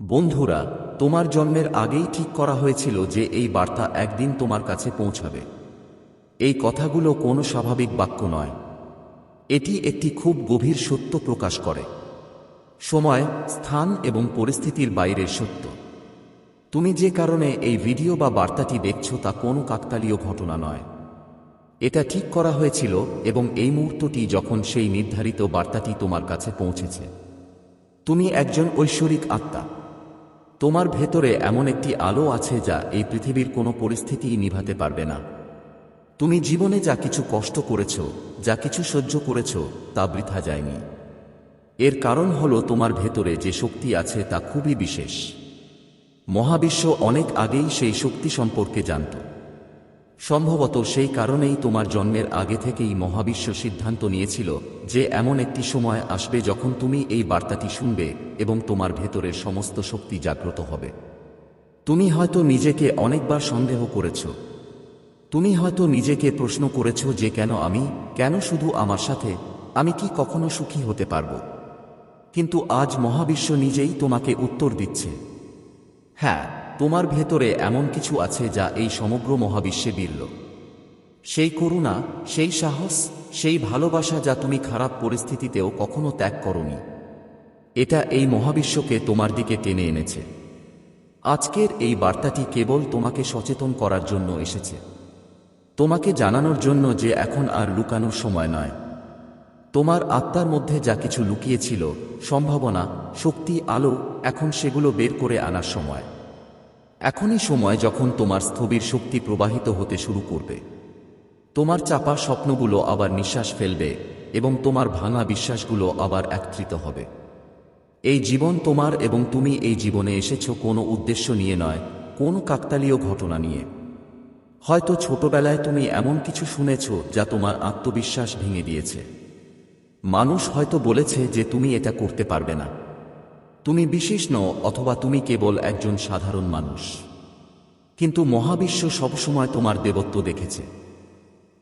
বন্ধুরা, তোমার জন্মের আগেই ঠিক করা হয়েছিল যে এই বার্তা একদিন তোমার কাছে পৌঁছাবে। এই কথাগুলো কোনো স্বাভাবিক বাক্য নয়। এটি একটি খুব গভীর সত্য প্রকাশ করে। সময়, স্থান এবং পরিস্থিতির বাইরের সত্য। তুমি যে কারণে এই ভিডিও বা বার্তাটি দেখছ তা কোনো কাকতালীয় ঘটনা নয়। এটা ঠিক করা হয়েছিল এবং এই মুহূর্তটি যখন সেই নির্ধারিত বার্তাটি তোমার কাছে পৌঁছেছে। তুমি একজন ঐশ্বরিক আত্মা। তোমার ভেতরে এমন একটি আলো আছে যা এই পৃথিবীর কোনো পরিস্থিতিই নিভাতে পারবে না। তুমি জীবনে যা কিছু কষ্ট করেছ, যা কিছু সহ্য করেছ, তা বৃথা যায়নি। এর কারণ হল তোমার ভেতরে যে শক্তি আছে তা খুবই বিশেষ। মহাবিশ্ব অনেক আগেই সেই শক্তি সম্পর্কে জানত। সম্ভবত সেই কারণেই তোমার জন্মের আগে থেকেই মহাবিশ্ব সিদ্ধান্ত নিয়েছিল যে এমন একটি সময় আসবে যখন তুমি এই বার্তাটি শুনবে এবং তোমার ভেতরের সমস্ত শক্তি জাগ্রত হবে। তুমি হয়তো নিজেকে অনেকবার সন্দেহ করেছ। তুমি হয়তো নিজেকে প্রশ্ন করেছ যে কেন আমি, কেন শুধু আমার সাথে, আমি কি কখনো সুখী হতে পারব? কিন্তু আজ মহাবিশ্ব নিজেই তোমাকে উত্তর দিচ্ছে। হ্যাঁ তোমার ভেতরে এমন কিছু আছে যা এই সমগ্র মহাবিশ্বে বিরল। সেই করুণা, সেই সাহস, সেই ভালোবাসা যা তুমি খারাপ পরিস্থিতিতেও কখনো ত্যাগ করনি। এটা এই মহাবিশ্বকে তোমার দিকে টেনে এনেছে। আজকের এই বার্তাটি কেবল তোমাকে সচেতন করার জন্য এসেছে। তোমাকে জানানোর জন্য যে এখন আর লুকানোর সময় নয়। তোমার আত্মার মধ্যে যা কিছু লুকিয়েছিল, সম্ভাবনা, শক্তি, আলো, এখন সেগুলো বের করে আনার সময়। এখনই সময় যখন তোমার স্থবির শক্তি প্রবাহিত হতে শুরু করবে। তোমার চাপা স্বপ্নগুলো আবার নিঃশ্বাস ফেলবে এবং তোমার ভাঙা বিশ্বাসগুলো আবার একত্রিত হবে। এই জীবন তোমার এবং তুমি এই জীবনে এসেছ কোনো উদ্দেশ্য নিয়ে নয়, কোনো কাকতালীয় ঘটনা নিয়ে। হয়তো ছোটবেলায় তুমি এমন কিছু শুনেছ যা তোমার আত্মবিশ্বাস ভেঙে দিয়েছে। মানুষ হয়তো বলেছে যে তুমি এটা করতে পারবে না। তুমি বিশেষ নও অথবা তুমি কেবল একজন সাধারণ মানুষ। কিন্তু মহাবিশ্ব সবসময় তোমার দেবত্ব দেখেছে।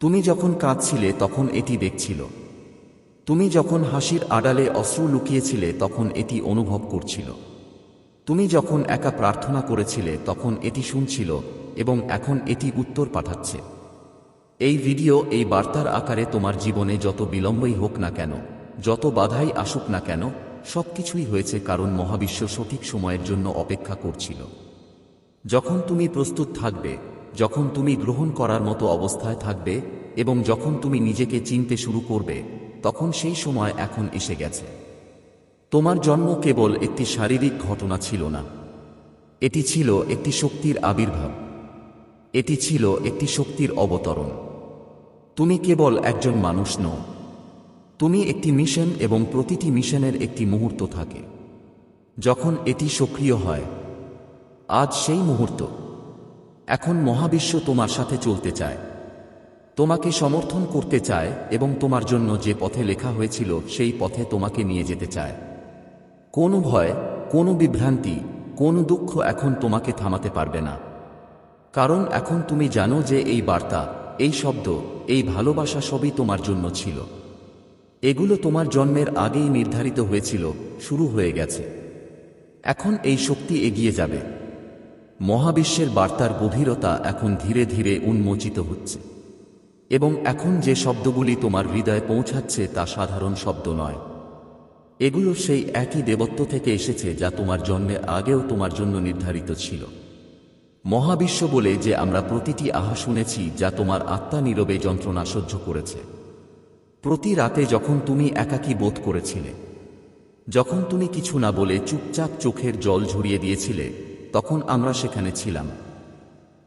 তুমি যখন কাঁদছিলে, তখন এটি দেখছিল। তুমি যখন হাসির আড়ালে অশ্রু লুকিয়েছিলে, তখন এটি অনুভব করছিল। তুমি যখন একা প্রার্থনা করেছিলে, তখন এটি শুনছিল এবং এখন এটি উত্তর পাঠাচ্ছে। এই ভিডিও, এই বার্তার আকারে তোমার জীবনে যত বিলম্বই হোক না কেন, যত বাধাই আসুক না কেন সবকিছুই হয়েছে কারণ মহাবিশ্ব সঠিক সময়ের জন্য অপেক্ষা করছিল। যখন তুমি প্রস্তুত থাকবে, যখন তুমি গ্রহণ করার মতো অবস্থায় থাকবে, এবং যখন তুমি নিজেকে চিনতে শুরু করবে, তখন সেই সময় এখন এসে গেছে। তোমার জন্ম কেবল একটি শারীরিক ঘটনা ছিল না। এটি ছিল একটি শক্তির আবির্ভাব। এটি ছিল একটি শক্তির অবতরণ। তুমি কেবল একজন মানুষ নও তুমি একটি মিশন এবং প্রতিটি মিশনের একটি মুহূর্ত থাকে। যখন এটি সক্রিয় হয়, আজ সেই মুহূর্ত। এখন মহাবিশ্ব তোমার সাথে চলতে চায়। তোমাকে সমর্থন করতে চায় এবং তোমার জন্য যে পথে লেখা হয়েছিল সেই পথে তোমাকে নিয়ে যেতে চায়। কোনো ভয়, কোনো বিভ্রান্তি, কোনো দুঃখ এখন তোমাকে থামাতে পারবে না। কারণ এখন তুমি জানো যে এই বার্তা, এই শব্দ, এই ভালোবাসা সবই তোমার জন্য ছিল। এগুলো তোমার জন্মের আগেই নির্ধারিত হয়েছিল, শুরু হয়ে গেছে। এখন এই শক্তি এগিয়ে যাবে। মহাবিশ্বের বার্তার গভীরতা এখন ধীরে ধীরে উন্মোচিত হচ্ছে। এবং এখন যে শব্দগুলি তোমার হৃদয়ে পৌঁছাচ্ছে তা সাধারণ শব্দ নয়। এগুলো সেই একই দেবত্ব থেকে এসেছে যা তোমার জন্মের আগেও তোমার জন্য নির্ধারিত ছিল। মহাবিশ্ব বলে যে আমরা প্রতিটি আহা শুনেছি যা তোমার আত্মা নীরবে যন্ত্রণা সহ্য করেছে। প্রতি রাতে যখন তুমি একাকী বোধ করেছিলে, যখন তুমি কিছু না বলে চুপচাপ চোখের জল ঝরিয়ে দিয়েছিলে, তখন আমরা সেখানে ছিলাম।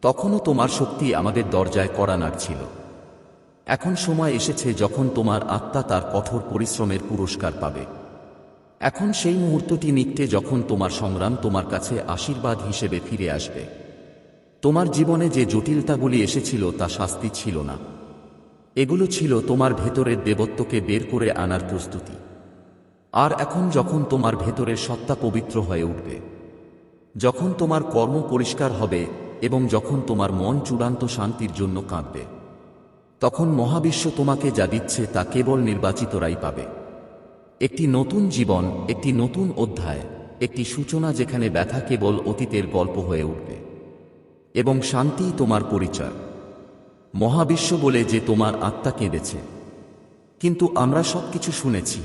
তখনও তোমার শক্তি আমাদের দরজায় কড়া নাড়ছিল। এখন সময় এসেছে যখন তোমার আত্মা তার কঠোর পরিশ্রমের পুরস্কার পাবে। এখন সেই মুহূর্তটি নিকটে যখন তোমার সংগ্রাম তোমার কাছে আশীর্বাদ হিসেবে ফিরে আসবে। তোমার জীবনে যে জটিলতাগুলি এসেছিল তা শাস্তি ছিল না। এগুলো ছিল তোমার ভেতরের দেবত্বকে বের করে আনার প্রস্তুতি। আর এখন যখন তোমার ভেতরের সত্তা পবিত্র হয়ে উঠবে, যখন তোমার কর্ম পরিষ্কার হবে এবং যখন তোমার মন চূড়ান্ত শান্তির জন্য কাঁদবে, তখন মহাবিশ্ব তোমাকে যা দিচ্ছে তা কেবল নির্বাচিতরাই পাবে। একটি নতুন জীবন, একটি নতুন অধ্যায়, একটি সূচনা যেখানে ব্যথা কেবল অতীতের গল্প হয়ে উঠবে এবং শান্তিই তোমার পরিচয়। মহাবিশ্ব বলে যে তোমার আত্মা কেঁদেছে। কিন্তু আমরা সবকিছু শুনেছি।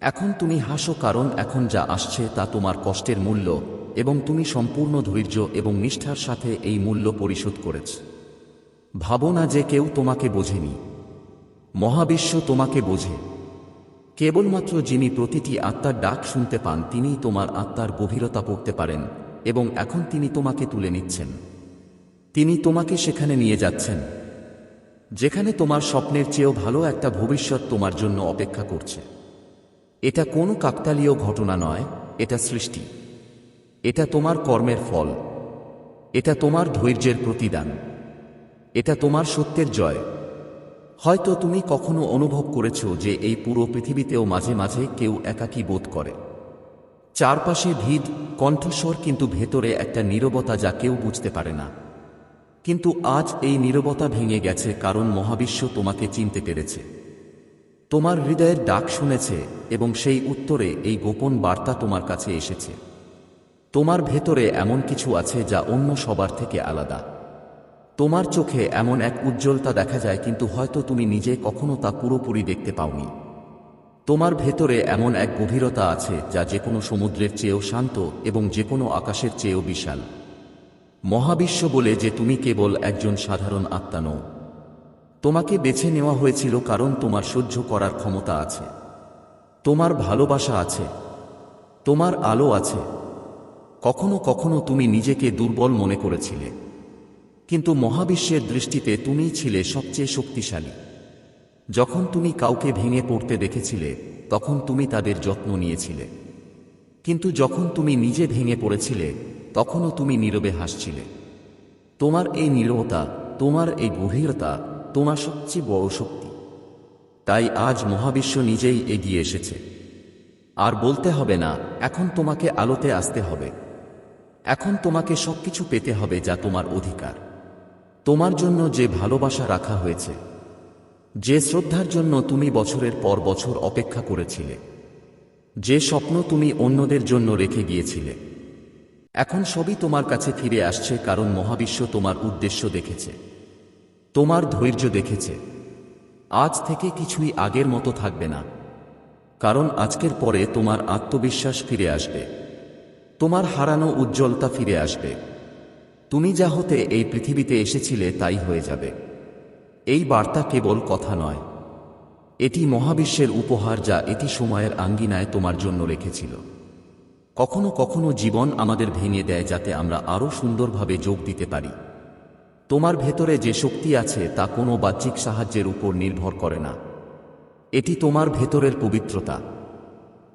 এখন তুমি হাসো কারণ এখন যা আসছে তা তোমার কষ্টের মূল্য এবং তুমি সম্পূর্ণ ধৈর্য এবং নিষ্ঠার সাথে এই মূল্য পরিশোধ করেছ। ভাবো না যে কেউ তোমাকে বোঝেনি। মহাবিশ্ব তোমাকে বোঝে। কেবলমাত্র যিনি প্রতিটি আত্মার ডাক শুনতে পান, তিনিই তোমার আত্মার গভীরতা পড়তে পারেন এবং এখন তিনি তোমাকে তুলে নিচ্ছেন। তিনি তোমাকে সেখানে নিয়ে যাচ্ছেন। যেখানে তোমার স্বপ্নের চেয়েও ভালো একটা ভবিষ্যৎ তোমার জন্য অপেক্ষা করছে। এটা কোনো কাকতালীয় ঘটনা নয়, এটা সৃষ্টি। এটা তোমার কর্মের ফল। এটা তোমার ধৈর্যের প্রতিদান। এটা তোমার সত্যের জয়। হয়তো তুমি কখনো অনুভব করেছ যে এই পুরো পৃথিবীতেও মাঝে মাঝে কেউ একাকী বোধ করে। চারপাশে ভিড় কণ্ঠস্বর কিন্তু ভেতরে একটা নীরবতা যা কেউ বুঝতে পারে না। কিন্তু আজ এই নীরবতা ভেঙে গেছে কারণ মহাবিশ্ব তোমাকে চিনতে পেরেছে। তোমার হৃদয়ের ডাক শুনেছে এবং সেই উত্তরে এই গোপন বার্তা তোমার কাছে এসেছে। তোমার ভেতরে এমন কিছু আছে যা অন্য সবার থেকে আলাদা। তোমার চোখে এমন এক উজ্জ্বলতা দেখা যায় কিন্তু হয়তো তুমি নিজে কখনো তা পুরোপুরি দেখতে পাওনি। তোমার ভেতরে এমন এক গভীরতা আছে যা যে কোনো সমুদ্রের চেয়েও শান্ত এবং যে কোনো আকাশের চেয়েও বিশাল। মহাবিশ্ব বলে যে তুমি কেবল একজন সাধারণ আত্মা নও। তোমাকে বেছে নেওয়া হয়েছিল কারণ তোমার সহ্য করার ক্ষমতা আছে। তোমার ভালোবাসা আছে। তোমার আলো আছে। কখনো কখনো তুমি নিজেকে দুর্বল মনে করেছিলে। কিন্তু মহাবিশ্বের দৃষ্টিতে তুমিই ছিলে সবচেয়ে শক্তিশালী। যখন তুমি কাউকে ভেঙে পড়তে দেখেছিলে, তখন তুমি তাদের যত্ন নিয়েছিলে। কিন্তু যখন তুমি নিজে ভেঙে পড়েছিলে তখনও তুমি নীরবে হাসছিলে। তোমার এই নীরবতা, তোমার এই গভীরতা তোমার সবচেয়ে বড় শক্তি। তাই আজ মহাবিশ্ব নিজেই এগিয়ে এসেছে। আর বলতে হবে না, এখন তোমাকে আলোতে আসতে হবে। এখন তোমাকে সবকিছু পেতে হবে যা তোমার অধিকার। তোমার জন্য যে ভালোবাসা রাখা হয়েছে, যে শ্রদ্ধার জন্য তুমি বছরের পর বছর অপেক্ষা করেছিলে, যে স্বপ্ন তুমি অন্যদের জন্য রেখে গিয়েছিলে। এখন সবই তোমার কাছে ফিরে আসছে, কারণ মহাবিশ্ব তোমার উদ্দেশ্য দেখেছে, তোমার ধৈর্য দেখেছে। আজ থেকে কিছুই আগের মতো থাকবে না, কারণ আজকের পরে তোমার আত্মবিশ্বাস ফিরে আসবে, তোমার হারানো উজ্জ্বলতা ফিরে আসবে। তুমি যা হতে এই পৃথিবীতে এসেছিলে তাই হয়ে যাবে। এই বার্তা কেবল কথা নয়, এটি মহাবিশ্বের উপহার যা এটি সময়ের আঙ্গিনায় তোমার জন্য রেখেছিল। কখনো কখনো জীবন আমাদের ভেঙে দেয় যাতে আমরা আরও সুন্দরভাবে যোগ দিতে পারি। তোমার ভেতরে যে শক্তি আছে তা কোনো বাহ্যিক সাহায্যের উপর নির্ভর করে না। এটি তোমার ভেতরের পবিত্রতা।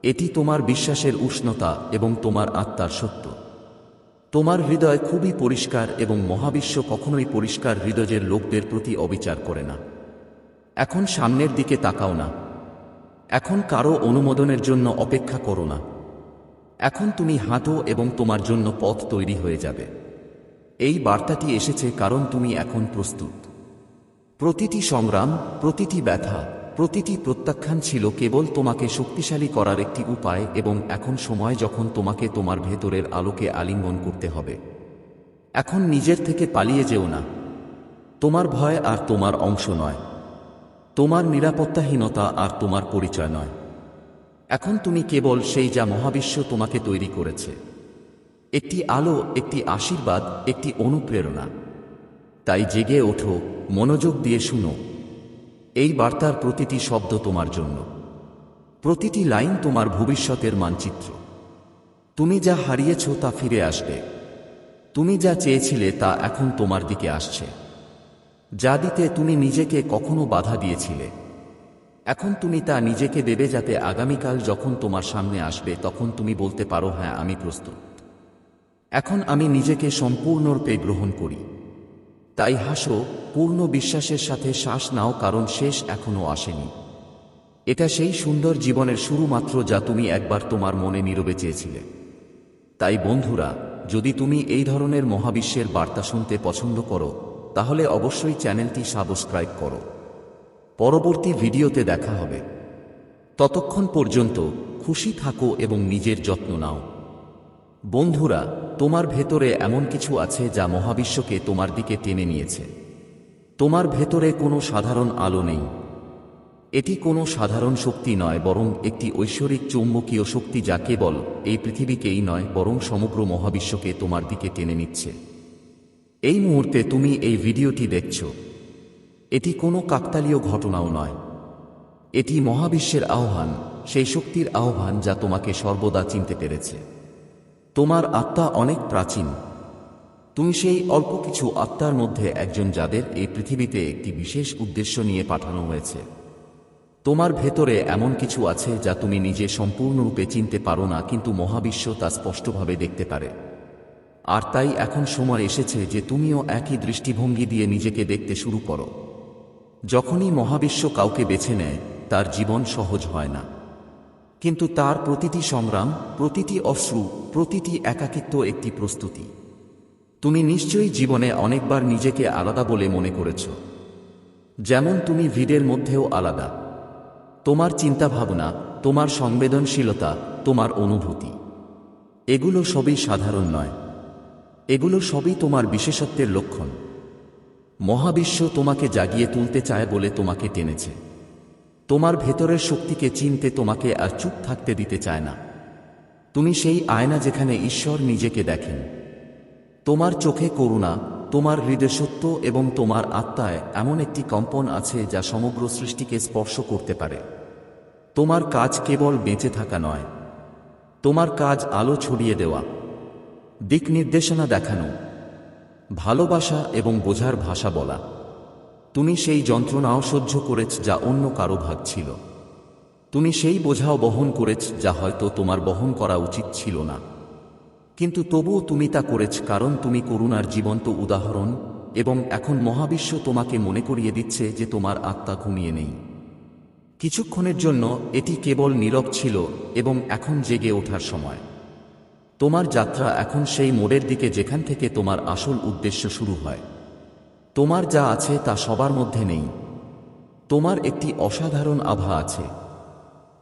এটি তোমার বিশ্বাসের উষ্ণতা এবং তোমার আত্মার সত্য। তোমার হৃদয় খুবই পরিষ্কার এবং মহাবিশ্ব কখনোই পরিষ্কার হৃদয়ের লোকদের প্রতি অবিচার করে না। এখন সামনের দিকে তাকাও না। এখন কারও অনুমোদনের জন্য অপেক্ষা করো না। এখন তুমি হাঁটো এবং তোমার জন্য পথ তৈরি হয়ে যাবে। এই বার্তাটি এসেছে কারণ তুমি এখন প্রস্তুত। প্রতিটি সংগ্রাম, প্রতিটি ব্যথা, প্রতিটি প্রত্যাখ্যান ছিল কেবল তোমাকে শক্তিশালী করার একটি উপায় এবং এখন সময় যখন তোমাকে তোমার ভেতরের আলোকে আলিঙ্গন করতে হবে। এখন নিজের থেকে পালিয়ে যেও না। তোমার ভয় আর তোমার অংশ নয়। তোমার নিরাপত্তাহীনতা আর তোমার পরিচয় নয়। এখন তুমি কেবল সেই যা মহাবিশ্ব তোমাকে তৈরি করেছে। একটি আলো, একটি আশীর্বাদ, একটি অনুপ্রেরণা। তাই জেগে ওঠো, মনোযোগ দিয়ে শুনো। এই বার্তার প্রতিটি শব্দ তোমার জন্য। প্রতিটি লাইন তোমার ভবিষ্যতের মানচিত্র। তুমি যা হারিয়েছ তা ফিরে আসবে। তুমি যা চেয়েছিলে তা এখন তোমার দিকে আসছে। যা দিতে তুমি নিজেকে কখনো বাধা দিয়েছিলে। এখন তুমি তা নিজেকে দেবে যাতে আগামীকাল যখন তোমার সামনে আসবে তখন তুমি বলতে পারো হ্যাঁ আমি প্রস্তুত। এখন আমি নিজেকে সম্পূর্ণরূপে গ্রহণ করি। তাই হাসো, পূর্ণ বিশ্বাসের সাথে শ্বাস নাও, কারণ শেষ এখনও আসেনি। এটা সেই সুন্দর জীবনের শুরু মাত্র যা তুমি একবার তোমার মনে নীরবে চেয়েছিলে। তাই বন্ধুরা, যদি তুমি এই ধরনের মহাবিশ্বের বার্তা শুনতে পছন্দ করো, তাহলে অবশ্যই চ্যানেলটি সাবস্ক্রাইব করো। পরবর্তী ভিডিওতে দেখা হবে। ততক্ষণ পর্যন্ত খুশি থাকো এবং নিজের যত্ন নাও। বন্ধুরা, তোমার ভেতরে এমন কিছু আছে যা মহাবিশ্বকে তোমার দিকে টেনে নিয়েছে। তোমার ভেতরে কোনো সাধারণ আলো নেই। এটি কোনো সাধারণ শক্তি নয়, বরং একটি ঐশ্বরিক চৌম্বকীয় শক্তি যা কেবল এই পৃথিবীকেই নয়, বরং সমগ্র মহাবিশ্বকে তোমার দিকে টেনে নিচ্ছে। এই মুহূর্তে তুমি এই ভিডিওটি দেখছ। এটি কোনো কাকতালীয় ঘটনাও নয়। এটি মহাবিশ্বের আহ্বান, সেই শক্তির আহ্বান যা তোমাকে সর্বদা চিনতে পেরেছে। তোমার আত্মা অনেক প্রাচীন। তুমি সেই অল্প কিছু আত্মার মধ্যে একজন যাদের এই পৃথিবীতে একটি বিশেষ উদ্দেশ্য নিয়ে পাঠানো হয়েছে। তোমার ভেতরে এমন কিছু আছে যা তুমি নিজে সম্পূর্ণরূপে চিনতে পারো না, কিন্তু মহাবিশ্ব তা স্পষ্টভাবে দেখতে পারে। আর তাই এখন সময় এসেছে যে তুমিও একই দৃষ্টিভঙ্গি দিয়ে নিজেকে দেখতে শুরু করো। যখনই মহাবিশ্ব কাউকে বেছে নেয়, তার জীবন সহজ হয় না। কিন্তু তার প্রতিটি সংগ্রাম, প্রতিটি অশ্রু, প্রতিটি একাকিত্ব একটি প্রস্তুতি। তুমি নিশ্চয়ই জীবনে অনেকবার নিজেকে আলাদা বলে মনে করেছ। যেমন তুমি ভিড়ের মধ্যেও আলাদা। তোমার চিন্তাভাবনা, তোমার সংবেদনশীলতা, তোমার অনুভূতি। এগুলো সবই সাধারণ নয়। এগুলো সবই তোমার বিশেষত্বের লক্ষণ। মহাবিশ্ব তোমাকে জাগিয়ে তুলতে চায় বলে তোমাকে টেনেছে। তোমার ভেতরের শক্তিকে চিনতে তোমাকে আর চুপ থাকতে দিতে চায় না। তুমি সেই আয়না যেখানে ঈশ্বর নিজেকে দেখেন। তোমার চোখে করুণা, তোমার হৃদয় সত্য এবং তোমার আত্মায় এমন একটি কম্পন আছে যা সমগ্র সৃষ্টিকে স্পর্শ করতে পারে। তোমার কাজ কেবল বেঁচে থাকা নয়। তোমার কাজ আলো ছড়িয়ে দেওয়া। দিক নির্দেশনা দেখানো। ভালোবাসা এবং বোঝার ভাষা বলা। তুমি সেই যন্ত্রণাও সহ্য করেছ যা অন্য কারও ভাগ ছিল। তুমি সেই বোঝাও বহন করেছ যা হয়তো তোমার বহন করা উচিত ছিল না। কিন্তু তবুও তুমি তা করেছ কারণ তুমি করুণার জীবন্ত উদাহরণ এবং এখন মহাবিশ্ব তোমাকে মনে করিয়ে দিচ্ছে যে তোমার আত্মা ঘুমিয়ে নেই। কিছুক্ষণের জন্য এটি কেবল নীরব ছিল এবং এখন জেগে ওঠার সময়। তোমার যাত্রা এখন সেই মোড়ের দিকে যেখান থেকে তোমার আসল উদ্দেশ্য শুরু হয়। তোমার যা আছে তা সবার মধ্যে নেই। তোমার একটি অসাধারণ আভা আছে।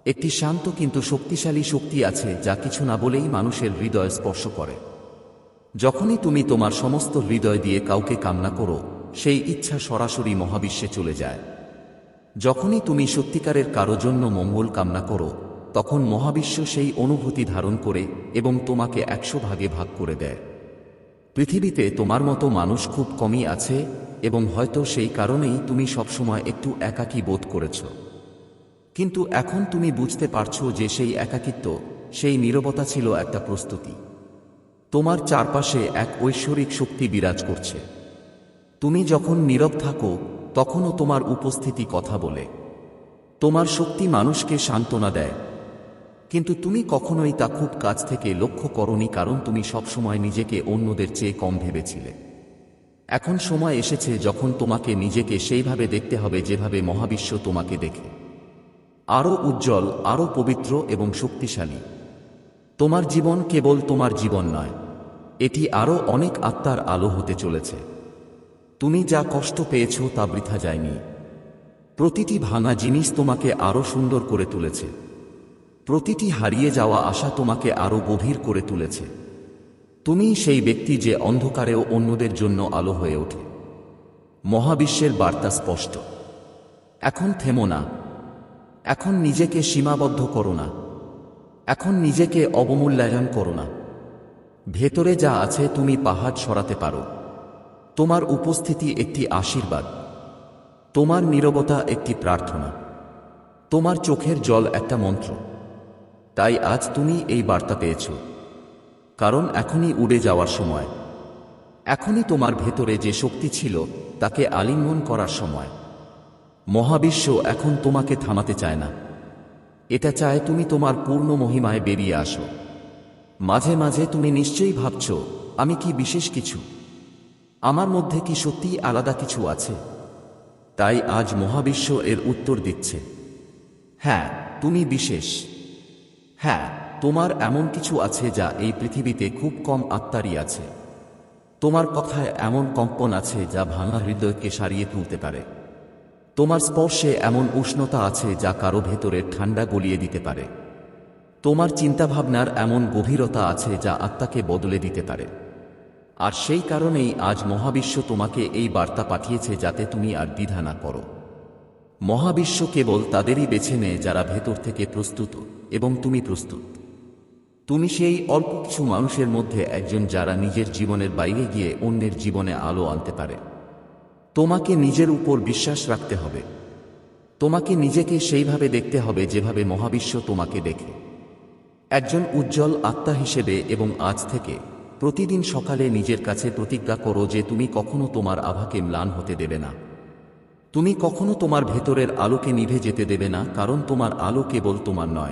একটি শান্ত কিন্তু শক্তিশালী শক্তি আছে যা কিছু না বলেই মানুষের হৃদয় স্পর্শ করে। যখনই তুমি তোমার সমস্ত হৃদয় দিয়ে কাউকে কামনা করো, সেই ইচ্ছা সরাসরি মহাবিশ্বে চলে যায়। যখনই তুমি সত্যিকারের কারও জন্য মঙ্গল কামনা করো তখন মহাবিশ্ব সেই অনুভূতি ধারণ করে এবং তোমাকে একশো ভাগে ভাগ করে দেয়। পৃথিবীতে তোমার মতো মানুষ খুব কমই আছে এবং হয়তো সেই কারণেই তুমি সবসময় একটু একাকী বোধ করেছ। কিন্তু এখন তুমি বুঝতে পারছ যে সেই একাকিত্ব, সেই নীরবতা ছিল একটা প্রস্তুতি। তোমার চারপাশে এক ঐশ্বরিক শক্তি বিরাজ করছে। তুমি যখন নীরব থাকো, তখনও তোমার উপস্থিতি কথা বলে। তোমার শক্তি মানুষকে সান্ত্বনা দেয়। কিন্তু তুমি কখনোই তা খুব কাছ থেকে লক্ষ্য করনি কারণ তুমি সবসময় নিজেকে অন্যদের চেয়ে কম ভেবেছিলে। এখন সময় এসেছে যখন তোমাকে নিজেকে সেইভাবে দেখতে হবে যেভাবে মহাবিশ্ব তোমাকে দেখে। আরও উজ্জ্বল, আরও পবিত্র এবং শক্তিশালী। তোমার জীবন কেবল তোমার জীবন নয়, এটি আরও অনেক আত্মার আলো হতে চলেছে। তুমি যা কষ্ট পেয়েছ তা বৃথা যায়নি। প্রতিটি ভাঙা জিনিস তোমাকে আরও সুন্দর করে তুলেছে। প্রতিটি হারিয়ে যাওয়া আশা তোমাকে আরও গভীর করে তুলেছে। তুমি সেই ব্যক্তি যে অন্ধকারেও অন্যদের জন্য আলো হয়ে ওঠে। মহাবিশ্বের বার্তা স্পষ্ট। এখন থেমো না। এখন নিজেকে সীমাবদ্ধ করো না। এখন নিজেকে অবমূল্যায়ন করো না। ভেতরে যা আছে তুমি পাহাড় সরাতে পারো। তোমার উপস্থিতি একটি আশীর্বাদ। তোমার নীরবতা একটি প্রার্থনা। তোমার চোখের জল একটা মন্ত্র। তাই আজ তুমি এই বার্তা পেয়েছ। কারণ এখনই উড়ে যাওয়ার সময়। এখনই তোমার ভেতরে যে শক্তি ছিল, তাকে আলিঙ্গন করার সময়। মহাবিশ্ব এখন তোমাকে থামাতে চায় না। এটা চায় তুমি তোমার পূর্ণ মহিমায় বেরিয়ে আসো। মাঝে মাঝে তুমি নিশ্চয়ই ভাবছ, আমি কি বিশেষ কিছু? আমার মধ্যে কি সত্যিই আলাদা কিছু আছে? তাই আজ মহাবিশ্ব এর উত্তর দিচ্ছে। হ্যাঁ তুমি বিশেষ। হ্যাঁ তোমার এমন কিছু আছে যা এই পৃথিবীতে খুব কম আত্মারই আছে। তোমার কথায় এমন কম্পন আছে যা ভাঙা হৃদয়কে সারিয়ে তুলতে পারে। তোমার স্পর্শে এমন উষ্ণতা আছে যা কারও ভেতরে ঠান্ডা গলিয়ে দিতে পারে। তোমার চিন্তাভাবনার এমন গভীরতা আছে যা আত্মাকে বদলে দিতে পারে। আর সেই কারণেই আজ মহাবিশ্ব তোমাকে এই বার্তা পাঠিয়েছে যাতে তুমি আর দ্বিধা না করো। মহাবিশ্ব কেবল তাদেরই বেছে নেয় যারা ভেতর থেকে প্রস্তুত। এবং তুমি প্রস্তুত। তুমি সেই অল্প কিছু মানুষের মধ্যে একজন যারা নিজের জীবনের বাইরে গিয়ে অন্যের জীবনে আলো আনতে পারে। তোমাকে নিজের উপর বিশ্বাস রাখতে হবে। তোমাকে নিজেকে সেইভাবে দেখতে হবে যেভাবে মহাবিশ্ব তোমাকে দেখে। একজন উজ্জ্বল আত্মা হিসেবে এবং আজ থেকে প্রতিদিন সকালে নিজের কাছে প্রতিজ্ঞা করো যে তুমি কখনো তোমার আভাকে ম্লান হতে দেবে না। তুমি কখনো তোমার ভেতরের আলোকে নিভে যেতে দেবে না, কারণ তোমার আলো কেবল তোমার নয়।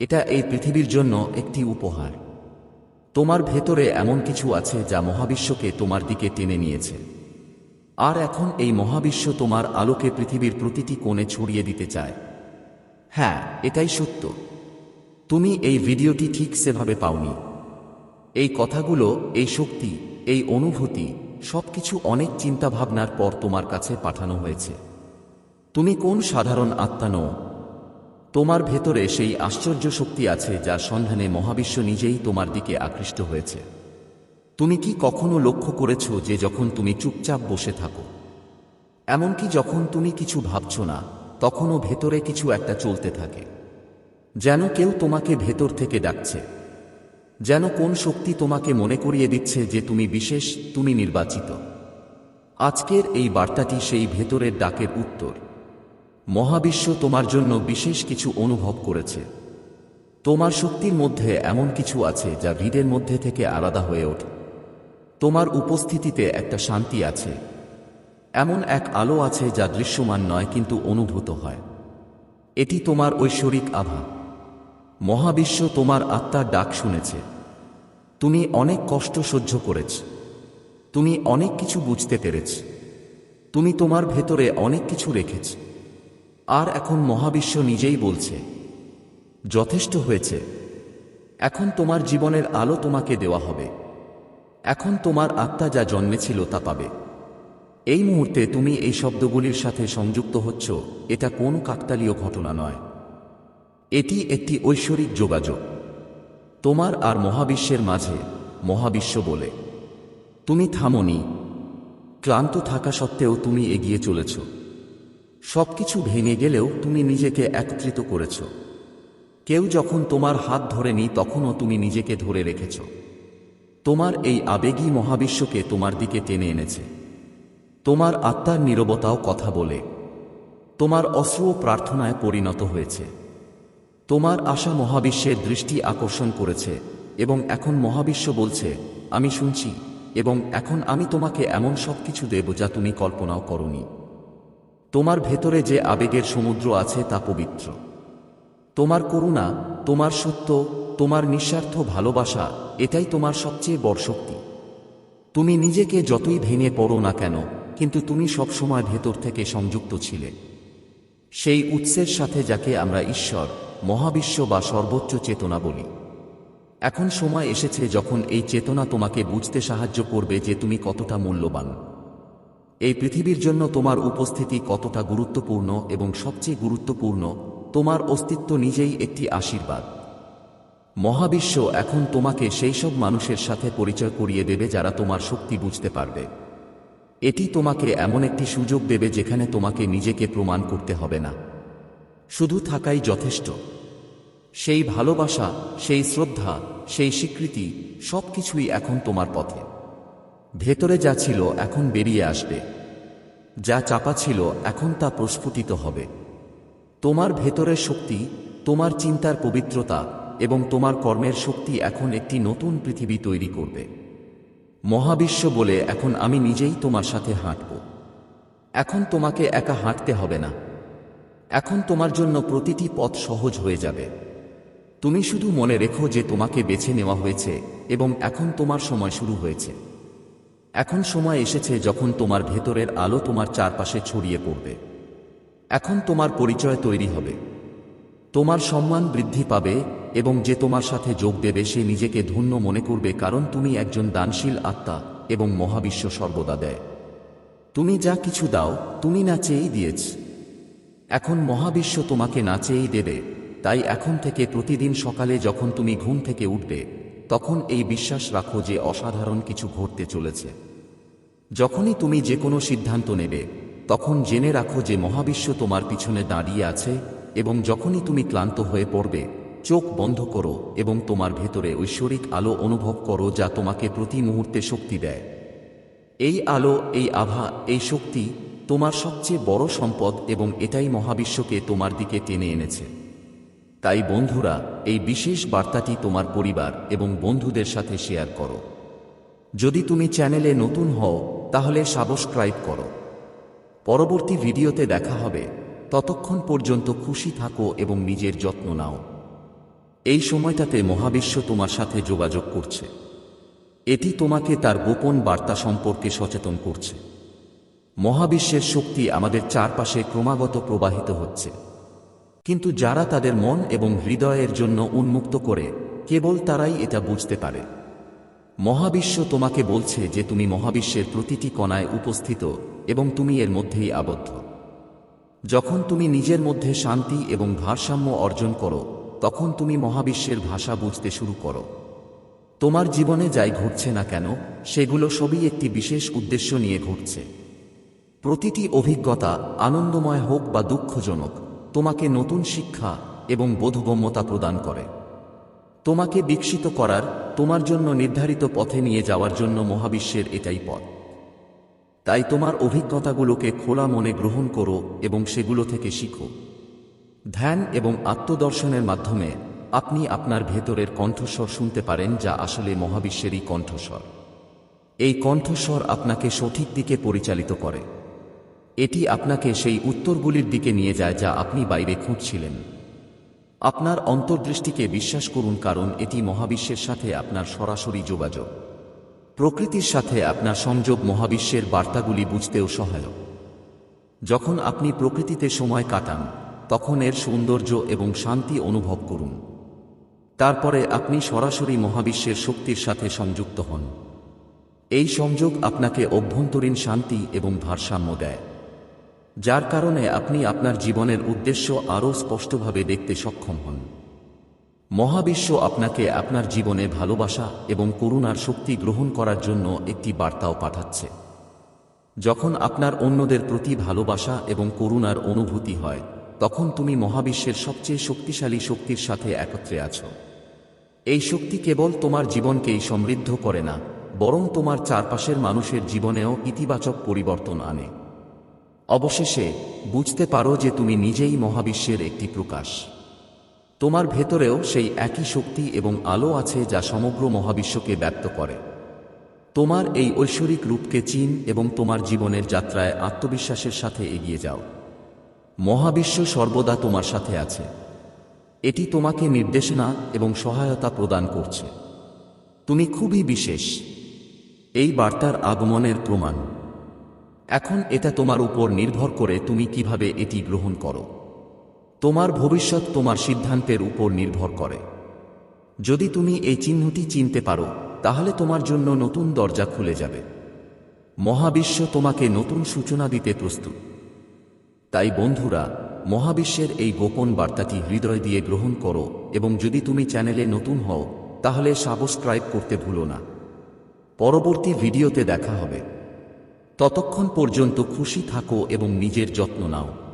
এটা এই পৃথিবীর জন্য একটি উপহার। তোমার ভেতরে এমন কিছু আছে যা মহাবিশ্বকে তোমার দিকে টেনে নিয়েছে। আর এখন এই মহাবিশ্ব তোমার আলোকে পৃথিবীর প্রতিটি কোণে ছড়িয়ে দিতে চায়। হ্যাঁ এটাই সত্য। তুমি এই ভিডিওটি ঠিক সেভাবে পাওনি। এই কথাগুলো, এই শক্তি, এই অনুভূতি, সবকিছু অনেক চিন্তাভাবনার পর তোমার কাছে পাঠানো হয়েছে। তুমি কোন সাধারণ আত্মা নও তোমার ভেতরে সেই আশ্চর্য শক্তি আছে যার সন্ধানে মহাবিশ্ব নিজেই তোমার দিকে আকৃষ্ট হয়েছে। তুমি কি কখনো লক্ষ্য করেছ যে যখন তুমি চুপচাপ বসে থাকো, এমনকি যখন তুমি কিছু ভাবছ না, তখনও ভেতরে কিছু একটা চলতে থাকে, যেন কেউ তোমাকে ভেতর থেকে ডাকছে, যেন কোন শক্তি তোমাকে মনে করিয়ে দিচ্ছে যে তুমি বিশেষ, তুমি নির্বাচিত। আজকের এই বার্তাটি সেই ভেতরের ডাকের উত্তর। মহাবিশ্ব তোমার জন্য বিশেষ কিছু অনুভব করেছে। তোমার শক্তির মধ্যে এমন কিছু আছে যা ভিড়ের মধ্যে থেকে আলাদা হয়ে ওঠে। তোমার উপস্থিতিতে একটা শান্তি আছে। এমন এক আলো আছে যা দৃশ্যমান নয়, কিন্তু অনুভূত হয়। এটি তোমার ঐশ্বরিক আভা। মহাবিশ্ব তোমার আত্মার ডাক শুনেছে। তুমি অনেক কষ্ট সহ্য করেছ। তুমি অনেক কিছু বুঝতে পেরেছ। তুমি তোমার ভেতরে অনেক কিছু রেখেছ। আর এখন মহাবিশ্ব নিজেই বলছে, যথেষ্ট হয়েছে। এখন তোমার জীবনের আলো তোমাকে দেওয়া হবে। এখন তোমার আত্মা যা জন্মেছিল তা পাবে। এই মুহূর্তে তুমি এই শব্দগুলির সাথে সংযুক্ত হচ্ছ, এটা কোন কাকতালীয় ঘটনা নয়। এটি একটি ঐশ্বরিক যোগাযোগ। তোমার আর মহাবিশ্বের মাঝে মহাবিশ্ব বলে, তুমি থামনি। ক্লান্ত থাকা সত্ত্বেও তুমি এগিয়ে চলেছ। সবকিছু ভেঙে গেলেও তুমি নিজেকে একত্রিত করেছ। কেউ যখন তোমার হাত ধরেনি, তখনও তুমি নিজেকে ধরে রেখেছ। তোমার এই আবেগী মহাবিশ্বকে তোমার দিকে টেনে এনেছে। তোমার আত্মার নীরবতাও কথা বলে। তোমার অশ্রু প্রার্থনায় পরিণত হয়েছে। তোমার আশা মহাবিশ্বের দৃষ্টি আকর্ষণ করেছে এবং এখন মহাবিশ্ব বলছে, আমি শুনছি এবং এখন আমি তোমাকে এমন সব কিছু দেব যা তুমি কল্পনাও করনি। তোমার ভেতরে যে আবেগের সমুদ্র আছে তা পবিত্র। তোমার করুণা, তোমার সত্য, তোমার নিঃস্বার্থ ভালোবাসা, এটাই তোমার সবচেয়ে বড় শক্তি। তুমি নিজেকে যতই ভেঙে পড়ো না কেন, কিন্তু তুমি সবসময় ভেতর থেকে সংযুক্ত ছিলে। সেই উৎসের সাথে যাকে আমরা ঈশ্বর, মহাবিশ্ব বা সর্বোচ্চ চেতনা বলি। এখন সময় এসেছে যখন এই চেতনা তোমাকে বুঝতে সাহায্য করবে যে তুমি কতটা মূল্যবান। এই পৃথিবীর জন্য তোমার উপস্থিতি কতটা গুরুত্বপূর্ণ এবং সবচেয়ে গুরুত্বপূর্ণ, তোমার অস্তিত্ব নিজেই একটি আশীর্বাদ। মহাবিশ্ব এখন তোমাকে সেই সব মানুষের সাথে পরিচয় করিয়ে দেবে যারা তোমার শক্তি বুঝতে পারবে। এটি তোমাকে এমন একটি সুযোগ দেবে যেখানে তোমাকে নিজেকে প্রমাণ করতে হবে না। শুধু থাকাই যথেষ্ট। সেই ভালোবাসা, সেই শ্রদ্ধা, সেই স্বীকৃতি সব কিছুই এখন তোমার পথে। ভেতরে যা ছিল এখন বেরিয়ে আসবে। যা চাপা ছিল এখন তা প্রস্ফুটিত হবে। তোমার ভেতরের শক্তি, তোমার চিন্তার পবিত্রতা এবং তোমার কর্মের শক্তি এখন একটি নতুন পৃথিবী তৈরি করবে। মহাবিশ্ব বলে এখন আমি নিজেই তোমার সাথে হাঁটব। এখন তোমাকে একা হাঁটতে হবে না। এখন তোমার জন্য প্রতিটি পথ সহজ হয়ে যাবে। তুমি শুধু মনে রেখো যে তোমাকে বেছে নেওয়া হয়েছে এবং এখন তোমার সময় শুরু হয়েছে। এখন সময় এসেছে যখন তোমার ভেতরের আলো তোমার চারপাশে ছড়িয়ে পড়বে। এখন তোমার পরিচয় তৈরি হবে। তোমার সম্মান বৃদ্ধি পাবে এবং যে তোমার সাথে যোগ দেবে সে নিজেকে ধন্য মনে করবে কারণ তুমি একজন দানশীল আত্মা এবং মহাবিশ্ব সর্বদা দেয়। তুমি যা কিছু দাও, তুমি না চেয়েই দিয়েছ। এখন মহাবিশ্ব তোমাকে না চেয়েই দেবে, তাই এখন থেকে প্রতিদিন সকালে যখন তুমি ঘুম থেকে উঠবে, তখন এই বিশ্বাস রাখো যে অসাধারণ কিছু ঘটতে চলেছে। যখনই তুমি যে কোনো সিদ্ধান্ত নেবে, তখন জেনে রাখো যে মহাবিশ্ব তোমার পিছনে দাঁড়িয়ে আছে এবং যখনই তুমি ক্লান্ত হয়ে পড়বে, চোখ বন্ধ করো এবং তোমার ভেতরে ঐশ্বরিক আলো অনুভব করো যা তোমাকে প্রতি মুহূর্তে শক্তি দেয়। এই আলো, এই আভা, এই শক্তি তোমার সবচেয়ে বড় সম্পদ এবং এটাই মহাবিশ্বকে তোমার দিকে টেনে এনেছে। তাই বন্ধুরা, এই বিশেষ বার্তাটি তোমার পরিবার এবং বন্ধুদের সাথে শেয়ার করো। যদি তুমি চ্যানেলে নতুন হও তাহলে সাবস্ক্রাইব করো। পরবর্তী ভিডিওতে দেখা হবে। ততক্ষণ পর্যন্ত খুশি থাকো এবং নিজের যত্ন নাও। এই সময়টাতে মহাবিশ্ব তোমার সাথে যোগাযোগ করছে। এটি তোমাকে তার গোপন বার্তা সম্পর্কে সচেতন করছে। মহাবিশ্বের শক্তি আমাদের চারপাশে ক্রমাগত প্রবাহিত হচ্ছে। কিন্তু যারা তাদের মন এবং হৃদয়ের জন্য উন্মুক্ত করে, কেবল তারাই এটা বুঝতে পারে। মহাবিশ্ব তোমাকে বলছে যে তুমি মহাবিশ্বের প্রতিটি কণায় উপস্থিত এবং তুমি এর মধ্যেই আবদ্ধ। যখন তুমি নিজের মধ্যে শান্তি এবং ভারসাম্য অর্জন করো, তখন তুমি মহাবিশ্বের ভাষা বুঝতে শুরু করো। তোমার জীবনে যাই ঘটছে না কেন, সেগুলো সবই একটি বিশেষ উদ্দেশ্য নিয়ে ঘটছে। প্রতিটি অভিজ্ঞতা আনন্দময় হোক বা দুঃখজনক, তোমাকে নতুন শিক্ষা এবং বোধগম্যতা প্রদান করে। তোমাকে বিকশিত করার, তোমার জন্য নির্ধারিত পথে নিয়ে যাওয়ার জন্য মহাবিশ্বের এটাই পথ। তাই তোমার অভিজ্ঞতাগুলোকে খোলা মনে গ্রহণ করো এবং সেগুলো থেকে শিখো। ধ্যান এবং আত্মদর্শনের মাধ্যমে আপনি আপনার ভেতরের কণ্ঠস্বর শুনতে পারেন যা আসলে মহাবিশ্বেরই কণ্ঠস্বর। এই কণ্ঠস্বর আপনাকে সঠিক দিকে পরিচালিত করে। এটি আপনাকে সেই উত্তরগুলির দিকে নিয়ে যায় যা আপনি বাইরে খুঁজছিলেন। আপনার অন্তর্দৃষ্টিকে বিশ্বাস করুন কারণ এটি মহাবিশ্বের সাথে আপনার সরাসরি যোগাযোগ। প্রকৃতির সাথে আপনার সংযোগ মহাবিশ্বের বার্তাগুলি বুঝতেও সহায়ক। যখন আপনি প্রকৃতিতে সময় কাটান, তখন এর সৌন্দর্য এবং শান্তি অনুভব করুন। তারপরে আপনি সরাসরি মহাবিশ্বের শক্তির সাথে সংযুক্ত হন। এই সংযোগ আপনাকে অভ্যন্তরীণ শান্তি এবং ভারসাম্য দেয়। যার কারণে আপনি আপনার জীবনের উদ্দেশ্য আরও স্পষ্টভাবে দেখতে সক্ষম হন। মহাবিশ্ব আপনাকে আপনার জীবনে ভালোবাসা এবং করুণার শক্তি গ্রহণ করার জন্য একটি বার্তাও পাঠাচ্ছে। যখন আপনার অন্যদের প্রতি ভালোবাসা এবং করুণার অনুভূতি হয়, তখন তুমি মহাবিশ্বের সবচেয়ে শক্তিশালী শক্তির সাথে একত্রে আছো। এই শক্তি কেবল তোমার জীবনকেই সমৃদ্ধ করে না, বরং তোমার চারপাশের মানুষের জীবনেও ইতিবাচক পরিবর্তন আনে। অবশেষে বুঝতে পারো যে তুমি নিজেই মহাবিশ্বের একটি প্রকাশ। তোমার ভেতরেও সেই একই শক্তি এবং আলো আছে যা সমগ্র মহাবিশ্বকে ব্যক্ত করে। তোমার এই ঐশ্বরিক রূপকে চিন এবং তোমার জীবনের যাত্রায় আত্মবিশ্বাসের সাথে এগিয়ে যাও। মহাবিশ্ব সর্বদা তোমার সাথে আছে। এটি তোমাকে নির্দেশনা এবং সহায়তা প্রদান করছে। তুমি খুবই বিশেষ। এই বার্তার আগমনের প্রমাণ। এখন এটা তোমার উপর নির্ভর করে তুমি কীভাবে এটি গ্রহণ করো। তোমার ভবিষ্যৎ তোমার সিদ্ধান্তের উপর নির্ভর করে। যদি তুমি এই চিহ্নটি চিনতে পারো, তাহলে তোমার জন্য নতুন দরজা খুলে যাবে। মহাবিশ্ব তোমাকে নতুন সূচনা দিতে প্রস্তুত। তাই বন্ধুরা, মহাবিশ্বের এই গোপন বার্তাটি হৃদয় দিয়ে গ্রহণ করো এবং যদি তুমি চ্যানেলে নতুন হও, তাহলে সাবস্ক্রাইব করতে ভুলো না। পরবর্তী ভিডিওতে দেখা হবে। ততক্ষণ পর্যন্ত খুশি থাকো এবং নিজের যত্ন নাও।